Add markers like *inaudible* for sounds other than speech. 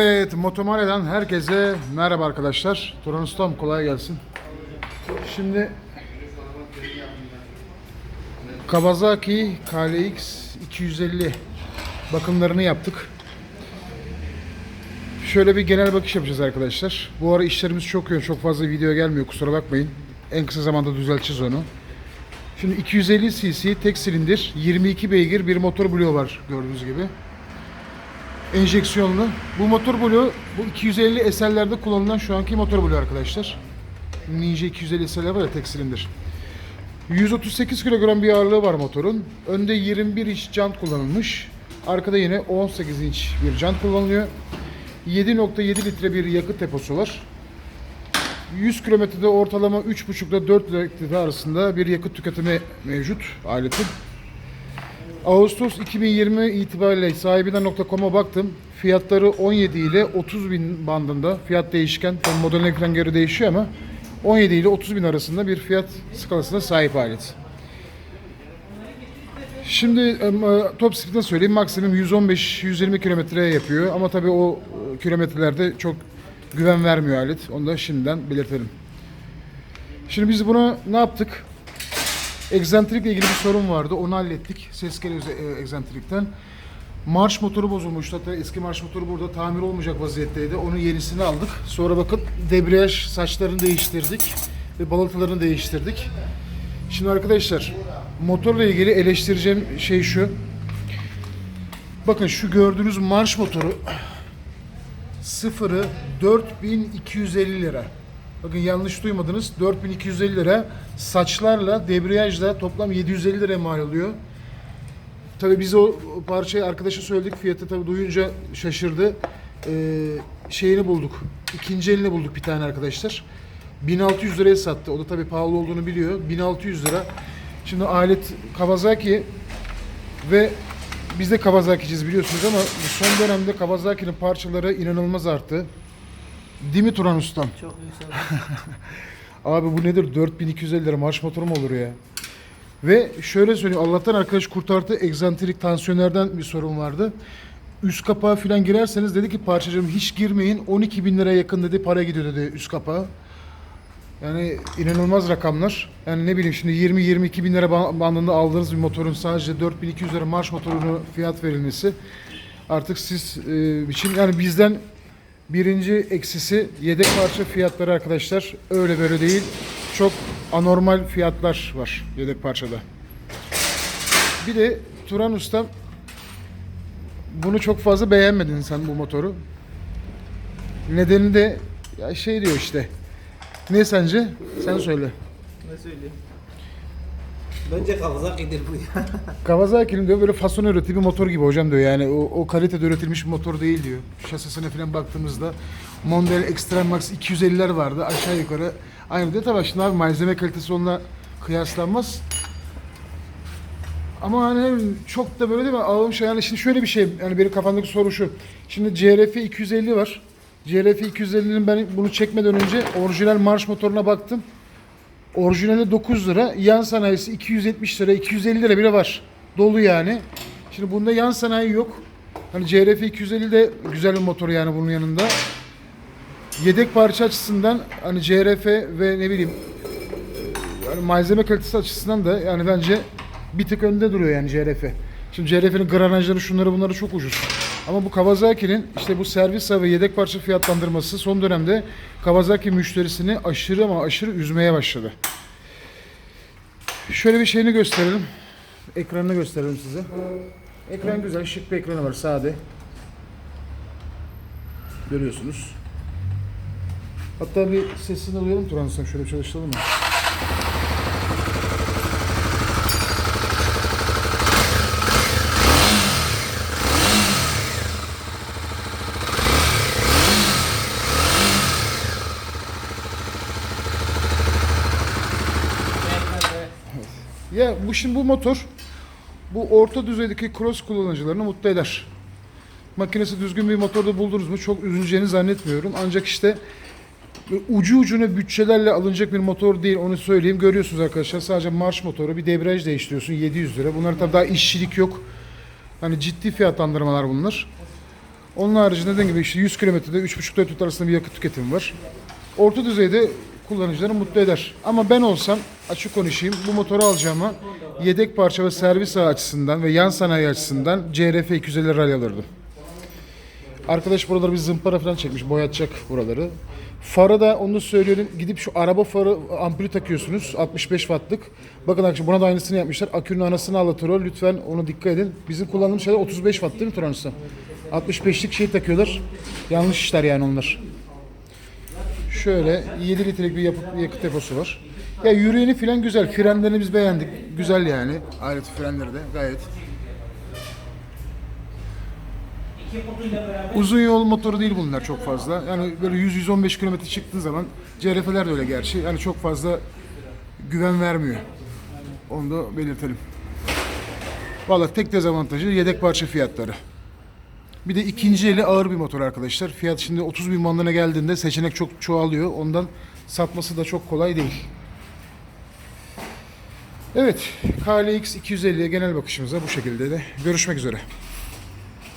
Evet, Motomare'den herkese merhaba arkadaşlar. Turan Ustam kolay gelsin. Şimdi Kawasaki KLX 250 bakımlarını yaptık. Şöyle bir genel bakış yapacağız arkadaşlar. Bu ara işlerimiz çok yoğun, çok fazla video gelmiyor kusura bakmayın. En kısa zamanda düzelteceğiz onu. Şimdi 250 cc tek silindir, 22 beygir bir motor bloğu var gördüğünüz gibi enjeksiyonlu. Bu motor bloğu bu 250 SL'lerde kullanılan şu anki motor bloğu arkadaşlar. Ninja 250 SL var ya tek silindir. 138 kilogram bir ağırlığı var motorun. Önde 21 inç jant kullanılmış. Arkada yine 18 inç bir jant kullanılıyor. 7.7 litre bir yakıt deposu var. 100 kilometrede ortalama 3.5 ile 4 litre arasında bir yakıt tüketimi mevcut aletin. Ağustos 2020 itibariyle sahibinden.com'a baktım. Fiyatları 17 ile 30 bin bandında. Fiyat değişken. Tabii modeline falan göre değişiyor ama 17 ile 30 bin arasında bir fiyat skalasına sahip alet. Şimdi e, top speed'den söyleyeyim maksimum 115-120 kilometre yapıyor ama tabii o e, kilometrelerde çok güven vermiyor alet. Onu da şimdiden belirtelim. Şimdi biz bunu ne yaptık? Egzantrikle ilgili bir sorun vardı. Onu hallettik. Ses geliyor e. Marş motoru bozulmuştu. Hatta eski marş motoru burada tamir olmayacak vaziyetteydi. Onun yenisini aldık. Sonra bakın debriyaj saçlarını değiştirdik. Ve balatalarını değiştirdik. Şimdi arkadaşlar motorla ilgili eleştireceğim şey şu. Bakın şu gördüğünüz marş motoru sıfırı 4250 lira. Bakın yanlış duymadınız. 4250 lira saçlarla, debriyajla toplam 750 lira mal oluyor. Tabii biz o parçayı arkadaşa söyledik. Fiyatı tabii duyunca şaşırdı. Ee, şeyini bulduk. İkinci elini bulduk bir tane arkadaşlar. 1600 liraya sattı. O da tabii pahalı olduğunu biliyor. 1600 lira. Şimdi alet Kawasaki ve biz de Kawasaki'ciyiz biliyorsunuz ama son dönemde Kawasaki'nin parçaları inanılmaz arttı. Değil mi Turan Ustam? Çok yüksek. *laughs* Abi bu nedir? 4250 lira marş motoru mu olur ya? Ve şöyle söyleyeyim Allah'tan arkadaş kurtardı. Egzantrik tansiyonlardan bir sorun vardı. Üst kapağı falan girerseniz dedi ki parçacığım hiç girmeyin. 12 bin liraya yakın dedi para gidiyor dedi üst kapağı. Yani inanılmaz rakamlar. Yani ne bileyim şimdi 20-22 bin lira ba- bandında aldığınız bir motorun sadece 4200 lira marş motorunu fiyat verilmesi artık siz e, için yani bizden birinci eksisi yedek parça fiyatları arkadaşlar öyle böyle değil. Çok anormal fiyatlar var yedek parçada. Bir de Turan Usta bunu çok fazla beğenmedin sen bu motoru. Nedeni de ya şey diyor işte. Ne sence? Sen söyle. ne söyleyeyim? Bence Kawasaki'dir bu ya. *laughs* Kawasaki'nin diyor böyle fason ürettiği bir motor gibi hocam diyor. Yani o, o kalitede üretilmiş bir motor değil diyor. Şasisine falan baktığımızda Mondel Extreme Max 250'ler vardı aşağı yukarı. Aynı diyor tabii şimdi abi malzeme kalitesi onunla kıyaslanmaz. Ama hani çok da böyle değil mi? Ağım şey yani şimdi şöyle bir şey yani benim kafamdaki soru şu. Şimdi CRF 250 var. CRF 250'nin ben bunu çekmeden önce orijinal marş motoruna baktım. Orijinali 9 lira, yan sanayisi 270 lira, 250 lira bile var. Dolu yani. Şimdi bunda yan sanayi yok. Hani CRF 250 de güzel bir motor yani bunun yanında. Yedek parça açısından hani CRF ve ne bileyim yani malzeme kalitesi açısından da yani bence bir tık önde duruyor yani CRF. Şimdi CRF'nin granajları şunları bunları çok ucuz. Ama bu Kawasaki'nin işte bu servis ve yedek parça fiyatlandırması son dönemde Kawasaki müşterisini aşırı ama aşırı üzmeye başladı. Şöyle bir şeyini gösterelim. Ekranını gösterelim size. Ekran güzel, şık bir ekranı var, sade. Görüyorsunuz. Hatta bir sesini alayım Turan şöyle çalıştıralım mı? Ya bu şimdi bu motor bu orta düzeydeki cross kullanıcılarını mutlu eder. Makinesi düzgün bir motorda buldunuz mu çok üzüleceğini zannetmiyorum. Ancak işte ucu ucuna bütçelerle alınacak bir motor değil onu söyleyeyim. Görüyorsunuz arkadaşlar sadece marş motoru bir debriyaj değiştiriyorsun 700 lira. Bunlar tabii daha işçilik yok. Hani ciddi fiyatlandırmalar bunlar. Onun haricinde dediğim gibi işte 100 kilometrede 3,5-4 litre arasında bir yakıt tüketimi var. Orta düzeyde kullanıcıları mutlu eder. Ama ben olsam açık konuşayım bu motoru alacağıma yedek parça ve servis açısından ve yan sanayi açısından CRF 250 rally alırdım. Arkadaş buraları bir zımpara falan çekmiş. Boyatacak buraları. Farı da onu söyleyelim. Gidip şu araba farı ampulü takıyorsunuz. 65 wattlık. Bakın arkadaşlar buna da aynısını yapmışlar. Akünün anasını ağlatır o. Lütfen onu dikkat edin. Bizim kullandığımız şeyler 35 watt değil mi Turanus'ta? 65'lik şey takıyorlar. Yanlış işler yani onlar. Şöyle 7 litrelik bir yapı, yakıt deposu var. Ya yürüyeni falan güzel. Frenlerini biz beğendik. Güzel yani. Alet frenleri de gayet. Uzun yol motoru değil bunlar çok fazla. Yani böyle 100-115 kilometre çıktığın zaman CRF'ler de öyle gerçi. Yani çok fazla güven vermiyor. Onu da belirtelim. Valla tek dezavantajı yedek parça fiyatları. Bir de ikinci eli ağır bir motor arkadaşlar. Fiyat şimdi 30 bin bandına geldiğinde seçenek çok çoğalıyor. Ondan satması da çok kolay değil. Evet, KLX 250'ye genel bakışımıza bu şekilde de görüşmek üzere.